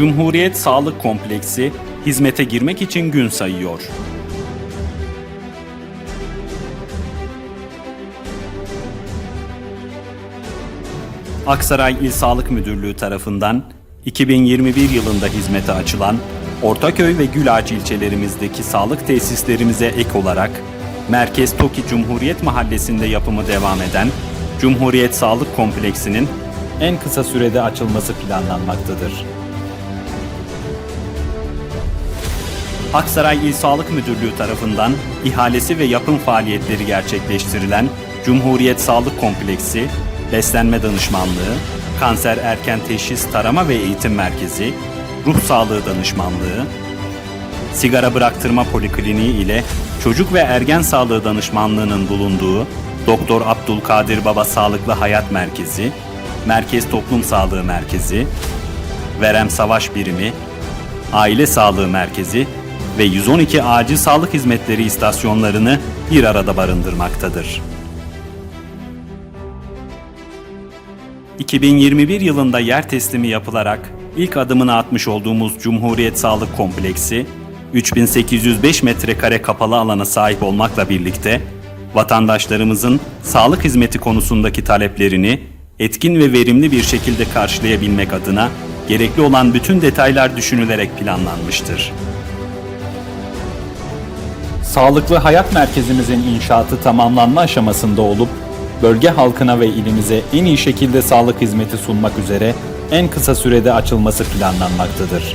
Cumhuriyet Sağlık Kompleksi hizmete girmek için gün sayıyor. Aksaray İl Sağlık Müdürlüğü tarafından 2021 yılında hizmete açılan Ortaköy ve Gülağaç ilçelerimizdeki sağlık tesislerimize ek olarak Merkez Toki Cumhuriyet Mahallesi'nde yapımı devam eden Cumhuriyet Sağlık Kompleksi'nin en kısa sürede açılması planlanmaktadır. Aksaray İl Sağlık Müdürlüğü tarafından ihalesi ve yapım faaliyetleri gerçekleştirilen Cumhuriyet Sağlık Kompleksi, beslenme danışmanlığı, kanser erken teşhis tarama ve eğitim merkezi, ruh sağlığı danışmanlığı, sigara bıraktırma polikliniği ile çocuk ve ergen sağlığı danışmanlığının bulunduğu Doktor Abdülkadir Baba Sağlıklı Hayat Merkezi, Merkez Toplum Sağlığı Merkezi, Verem Savaş Birimi, Aile Sağlığı Merkezi ve 112 Acil Sağlık Hizmetleri istasyonlarını bir arada barındırmaktadır. 2021 yılında yer teslimi yapılarak ilk adımını atmış olduğumuz Cumhuriyet Sağlık Kompleksi, 3805 metrekare kapalı alana sahip olmakla birlikte vatandaşlarımızın sağlık hizmeti konusundaki taleplerini etkin ve verimli bir şekilde karşılayabilmek adına gerekli olan bütün detaylar düşünülerek planlanmıştır. Sağlıklı Hayat Merkezimizin inşaatı tamamlanma aşamasında olup, bölge halkına ve ilimize en iyi şekilde sağlık hizmeti sunmak üzere en kısa sürede açılması planlanmaktadır.